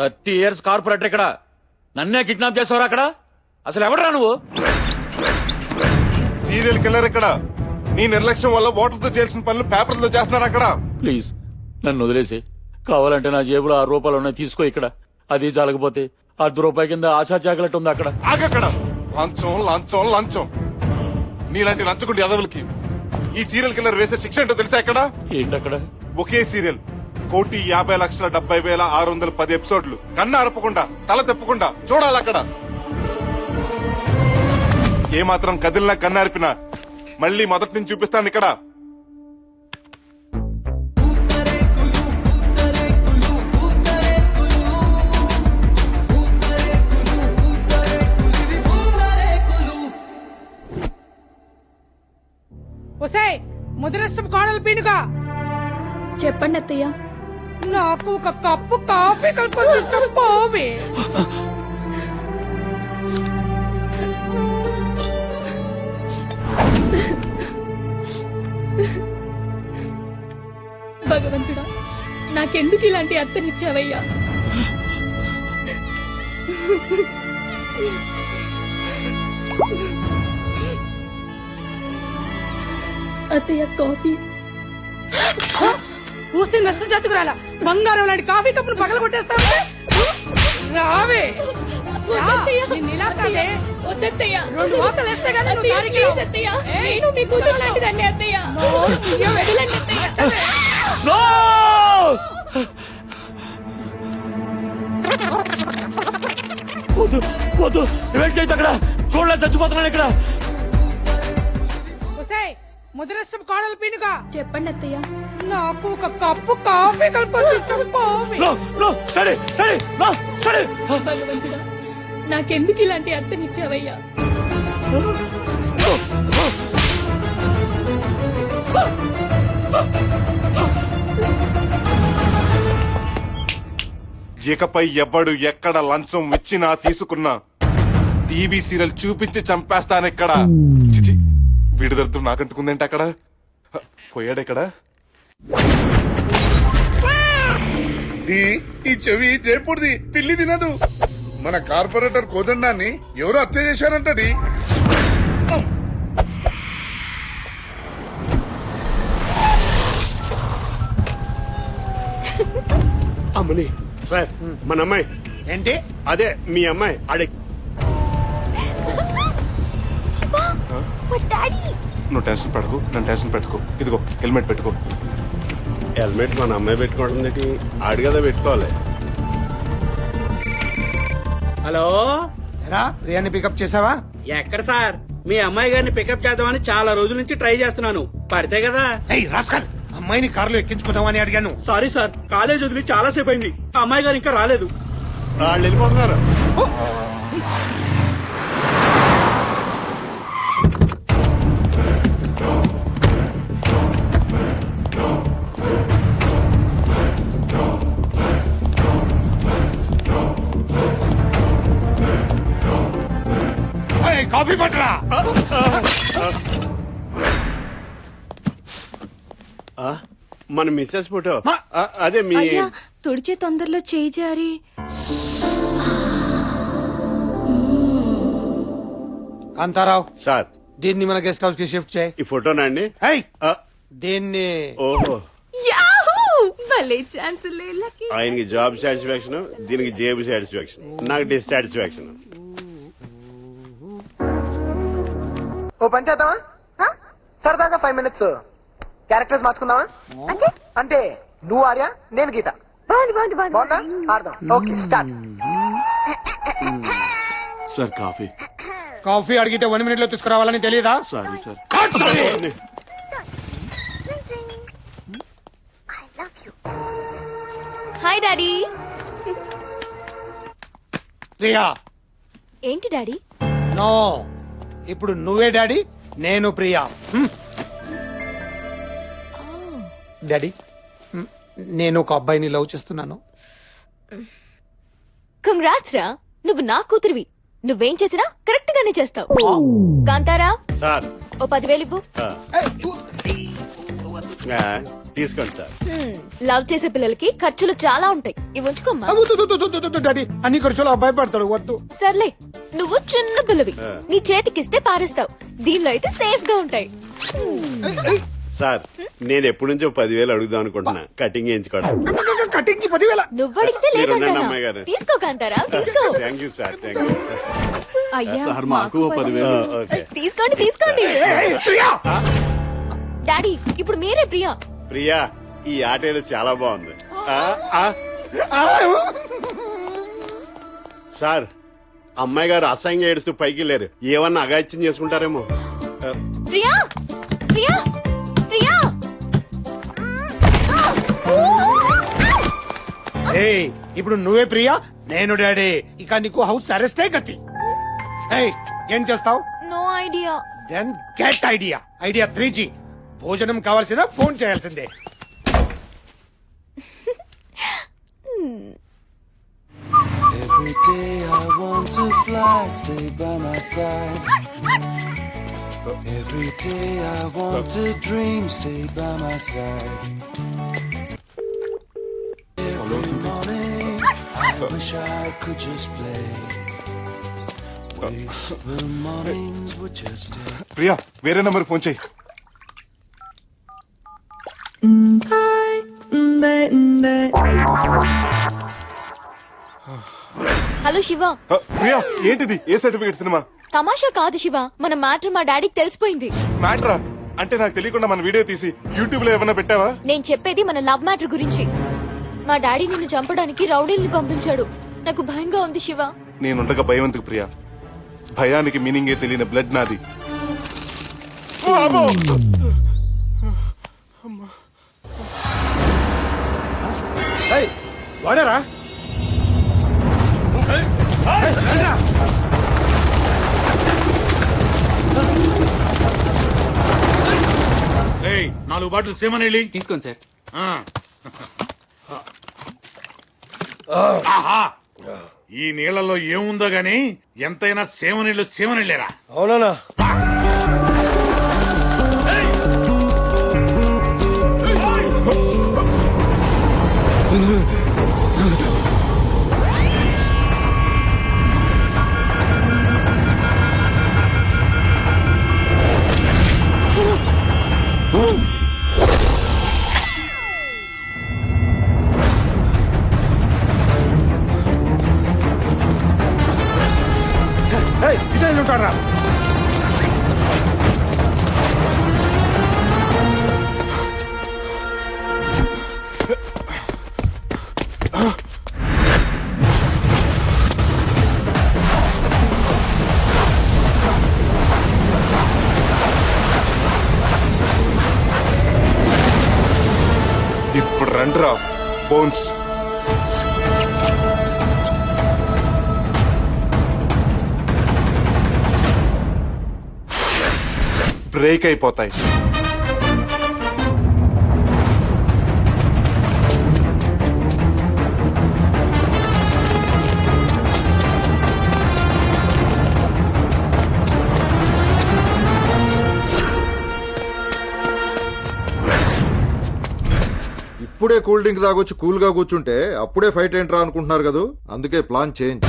Thirty years corporator ఇక్కడ. నన్నే kidnap చేసావురా అక్కడ? అసలు ఎవడరా నువ్వు? సీరియల్ కిల్లర్ ఇక్కడ. నీ నిర్లక్ష్యం వల్ల ఓటర్తో చేయాల్సిన పనులు పేపర్లతో చేస్తున్నారు అక్కడ. ప్లీజ్ నన్ను వదిలేసి. కావాలంటే నా జేబులో ఆరు రూపాయలు ఉన్నాయి తీసుకో ఇక్కడ. అది చాలకపోతే అర్ధ రూపాయి కింద ఆశా చాకలెట్ ఉంది అక్కడ. ఆగక్కడ లంచం లంచం లంచం. నీలాంటి లంచకుండి ఎదవులకి ఈ సీరియల్ కిల్లర్ వేసే శిక్ష ఏంటో తెలుసా ఎక్కడ ఏంటక్కడ? ఒకే సీరియల్. కోటి యాభై లక్షల డెబ్బై వేల ఆరు వందల పది ఎపిసోడ్లు. కన్ను అరపకుండా తల తెప్పకుండా చూడాలి అక్కడ. ఏమాత్రం కదిలినా కన్ను అరిపినా మళ్ళీ మొదటి నుంచి చూపిస్తాను ఇక్కడ. ఒసే ముదిరష్టం కోడలు పీనుగా చెప్పండి అత్తయ్య నాకు ఒక కప్పు కాఫీ కలుపుకొని పోవే భగవంతుడా నాకెందుకు ఇలాంటి అత్తనిచ్చావయ్యా? అత్తయ్య కాఫీ. ఊసి నష్ట జాతికి రాలా. బంగారం లాంటి కాఫీ కప్పులు పగల కొట్టేస్తావే రావే. రెండు వేస్తే నువ్వు నేను మీ కూతురు లాంటిదండి అత్తయ్య. వదలండి అత్తయ్య! వద్దు వద్దు. చేయొద్దు అక్కడ? చూడలే చచ్చిపోతున్నాను ఇక్కడ. ముదిరష్టం కోడలు పీనుగా చెప్పండి అత్తయ్య. నాకు ఒక కప్పు కాఫీ భగవంతుడా నాకెందుకు ఇలాంటి అత్తనిచ్చావయ్యా? ఇకపై ఎవ్వడు ఎక్కడ లంచం ఇచ్చినా తీసుకున్నా. టీవీ సీరియల్ చూపించి చంపేస్తానిక్కడ. చిచి. వీడి దరిద్రం నాకంటుకుందేంటి అక్కడ? హ, పోయాడెక్కడ ఈ ఈ చెవి జైపూర్ది పిల్లి తినదు. మన కార్పొరేటర్ కోదండాన్ని ఎవరు హత్య చేశారంటది అమ్మని సార్ మన అమ్మాయి. ఏంటి? అదే మీ అమ్మాయి అడే నువ్వు టెన్షన్ పెట్టుకో నన్ను టెన్షన్ పెట్టుకో. ఇదిగో హెల్మెట్ పెట్టుకో. హెల్మెట్ మన అమ్మాయి పెట్టుకోవడం ఏంటి? ఆడి కదా పెట్టుకోవాలి. హలో? రా ప్రియాని పికప్ చేసావా? ఎక్కడ సార్? మీ అమ్మాయి గారిని పికప్ చేద్దామని చాలా రోజుల నుంచి ట్రై చేస్తున్నాను. పడితే కదా? ఏయ్ రాస్కల్! అమ్మాయిని కారులో ఎక్కించుకుందామని అడిగాను. సారీ సార్ కాలేజ్ వదిలి చాలా సేపు అయింది. ఆ అమ్మాయి గారు ఇంకా రాలేదు. వాళ్ళు వెళ్ళిపోతున్నారు. మన మిస్సెస్ ఫోటో. అదే మీ అయ్యా తుడిచే తొందరలో చేయి జారి. కాంతారావు సార్. దీన్ని మన గెస్ట్ హౌస్కి షిఫ్ట్ చేయి. ఈ ఫోటోనా అండి? ఏయ్ ఆ, దీన్ని ఓహో. యాహూ! భలే ఛాన్స్ లేలకి ఆయనకి జాబ్ సాటిస్ఫాక్షన్ దీనికి జేబు సాటిస్ఫాక్షన్ నాకు డిస్సాటిస్ఫాక్షన్ ఓ పని చేద్దామా? హ? సరదాగా ఫైవ్ మినిట్స్ క్యారెక్టర్స్ మార్చుకుందామా? అంటే? అంటే నువ్వు ఆర్య నేను గీత. బాగుందా ఆడదాం. Okay start. Sir coffee. Coffee అడిగితే వన్ మినిట్లో తీసుకురావాలని తెలియదా sorry sir. Hi daddy Priya ఏంటి డాడీ నో ఇప్పుడు నువ్వే డాడీ నేను ప్రియా. డాడీ. నేను ఒక అబ్బాయిని లవ్ చేస్తున్నాను. కంగ్రాట్స్ రా నువ్వు నా కూతురివి. నువ్వేం చేసినా కరెక్ట్ గానే చేస్తావు కాంతారా సార్. ఓ పదివేలు ఇవ్వు. తీసుకోండి సార్. లవ్ చేసే పిల్లలకి ఖర్చులు చాలా ఉంటాయి. ఇవి ఉంచుకోమ్మా. ఆ, వద్దు, వద్దు, వద్దు, వద్దు, డాడీ అన్ని ఖర్చులు భయపడతాడు వద్దు. సర్లే నువ్వు చిన్న పిల్లవి. నీ చేతికిస్తే పారేస్తావు. దీనిలో అయితే సేఫ్గా ఉంటాయి సార్ నేను ఎప్పటి నుంచో పదివేలు అడుగుదాం అనుకుంటున్నా. కటింగ్ చేయించుకోవడం కటింగ్ పదివేల. నువ్వు అడిగితే మీరు ఉండండి, లేదంటారా అమ్మాయి గారు. తీసుకో కాంతారా తీసుకో. Thank you sir thank you అయ్యా సార్, మాకు పదివేలు. ఓకే తీసుకోండి తీసుకోండి. డాడీ ఇప్పుడు మీరే ప్రియా. ప్రియా ఈ ఆట ఏదో చాలా బాగుంది. ఆ, ఆ. సార్ అమ్మాయి గారు అసహ్యంగా ఏడుస్తూ పైకి లేరు. ఏమన్నా అగాత్యం చేసుకుంటారేమో? ప్రియా ప్రియా ప్రియా! ఏయ్ ఇప్పుడు నువ్వే ప్రియా? నేను డాడీ. ఇక నీకు హౌస్ అరెస్టే గతి. ఏయ్ ఏం చేస్తావు? No idea. Then get idea idea three G భోజనం కావాల్సిన ఫోన్ చేయాల్సిందే. Every day I want to fly, stay by my side. Every day I want to dream, stay by my side. Wish I could just play. Mornings just. Priya వేరే number phone చేయి. Hello Shiva ఆ, ప్రియా ఏంటిది? A certificate cinema? తమాషా కాదు శివ మన matter మా డాడీకి తెలిసిపోయింది. మ్యాటరా? అంటే నాకు తెలియకుండా మన వీడియో తీసి యూట్యూబ్లో ఏమైనా పెట్టావా? నేను చెప్పేది మన లవ్ మ్యాటర్ గురించి. మా డాడీ నిన్ను చంపడానికి రౌడీల్ని పంపించాడు. నాకు భయంగా ఉంది శివ. నేనుండగా భయవంతుకు ప్రియా. భయానికి మీనింగే తెలియని బ్లడ్ నాది. ఓ, అమ్మో! వాడరా? నాలుగు బాటిల్ సేమనెళ్ళి. తీసుకోండి సార్. ఈ నీళ్ళలో ఏముందో గాని ఎంతైనా సేమనీళ్ళు సేమనీళ్ళేరా అవునా రండ్రా బోన్స్. బ్రేక్ అయిపోతాయి. ఇప్పుడే కూల్ డ్రింక్ తాగొచ్చి కూల్గా కూర్చుంటే అప్పుడే ఫైట్ ఏంట్రా అనుకుంటున్నారు కదా అందుకే ప్లాన్ చేంజ్